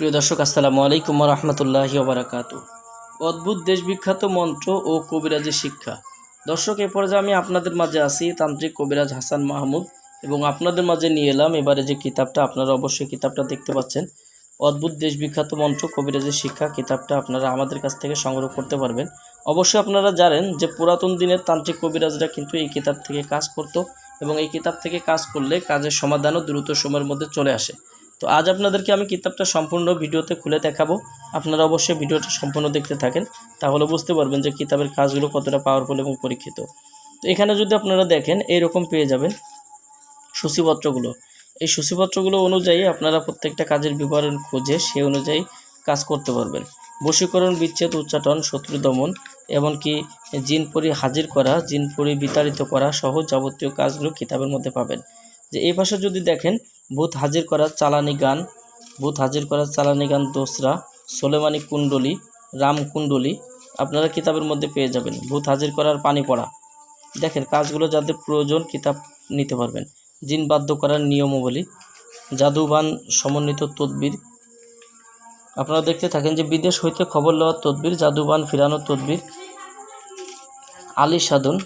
প্রিয় দর্শক, আসসালামু আলাইকুম রহমতুল্লাহি ওবরাকাতু অদ্ভুত দেশবিখ্যাত মন্ত্র ও কবিরাজি শিক্ষা। দর্শক, এ পর্যায়ে আমি আপনাদের মাঝে আছি তান্ত্রিক কবিরাজ হাসান মাহমুদ এবং আপনাদের মাঝে নিয়ে এলাম এবারে যে কিতাবটা আপনারা অবশ্যই কিতাবটা দেখতে পাচ্ছেন। অদ্ভুত দেশবিখ্যাত মন্ত্র কবিরাজি শিক্ষা কিতাবটা আপনারা আমাদের কাছ থেকে সংগ্রহ করতে পারবেন। অবশ্যই আপনারা জানেন যে পুরাতন দিনের তান্ত্রিক কবিরাজরা কিন্তু এই কিতাব থেকে কাজ করত এবং এই কিতাব থেকে কাজ করলে কাজের সমাধানও দ্রুত সময়ের মধ্যে চলে আসে। তো আজ আপনাদেরকে আমি কিতাবটা সম্পূর্ণ ভিডিওতে খুলে দেখাবো। আপনারা অবশ্যই ভিডিওটা সম্পূর্ণ দেখতে থাকেন, তাহলে বুঝতে পারবেন যে কিতাবের কাজগুলো কতটা পাওয়ারফুল এবং পরীক্ষিত। তো এখানে যদি আপনারা দেখেন, এইরকম পেয়ে যাবেন সূচিপত্রগুলো। এই সূচিপত্রগুলো অনুযায়ী আপনারা প্রত্যেকটা কাজের বিবরণ খুঁজে সে অনুযায়ী কাজ করতে পারবেন। বশীকরণ, বিচ্ছেদ, উচ্চাটন, শত্রু দমন এমনকি জিনপুরি হাজির করা, জিনপুরি বিতাড়িত করা সহ যাবতীয় কাজগুলো কিতাবের মধ্যে পাবেন। যে এই পাশে যদি দেখেন ভূত হাজির করা চালানি গান ভূত হাজির করা চালানি গান দোসরা, সোলেমানি কুণ্ডলী, রাম কুণ্ডলী, আপনারা কিতাবের মধ্যে পেয়ে যাবেন। ভূত হাজির করার পানি পড়া। দেখেন, কাজগুলো যাদের প্রয়োজন, কিতাব নিতে পারবেন। জিন বাধ্য করার নিয়মাবলী, জাদুবান সমন্বিত তদবির। আপনারা দেখতে থাকেন যে, বিদেশ হইতে খবর লওয়ার তদবির, জাদুবান ফিরানোর তদবির আলী সাধন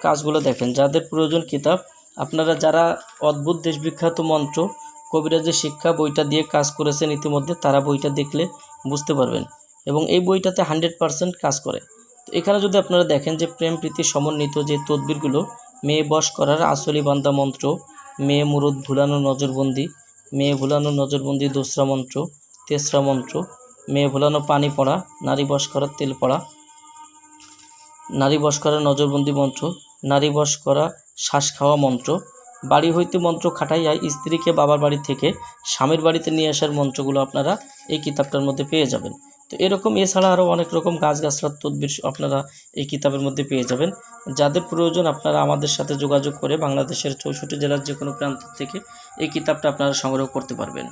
কাজগুলো দেখেন, যাদের প্রয়োজন কিতাব আপনারা যারা অদ্ভুত দেশ বিখ্যাত মন্ত্র, কবিরাজের শিক্ষা বইটা দিয়ে কাজ করেছেন ইতিমধ্যে, তারা বইটা দেখলে বুঝতে পারবেন এবং এই বইটাতে হান্ড্রেড পারসেন্ট কাজ করে। তো এখানে যদি আপনারা দেখেন যে প্রেম, প্রীতি, সমন্বিত যে তদবিরগুলো, মেয়ে বশ করার আসলি বান্দা মন্ত্র, মেয়ে মুরুদ ভুলানো নজরবন্দি, মেয়ে ভুলানো নজরবন্দি দোসরা মন্ত্র, তেসরা মন্ত্র, মেয়ে ভুলানো পানি পড়া, নারী বশ করার তেল পড়া, নারী বশ করার নজরবন্দি মন্ত্র নারী বশ করা শ্বাস খাওয়া মন্ত্র। বাড়ি হইতে মন্ত্র খাটাইয়া স্ত্রীকে বাবার বাড়ি থেকে স্বামীর বাড়িতে নিয়ে আসার মন্ত্রগুলো আপনারা এই কিতাবটার মধ্যে পেয়ে যাবেন। তো এরকম এছাড়া আরও অনেক রকম গাছ গাছলার তদবির আপনারা এই কিতাবের মধ্যে পেয়ে যাবেন। যাদের প্রয়োজন আপনারা আমাদের সাথে যোগাযোগ করে বাংলাদেশের চৌষট্টি জেলার যে কোনো প্রান্ত থেকে এই কিতাবটা আপনারা সংগ্রহ করতে পারবেন।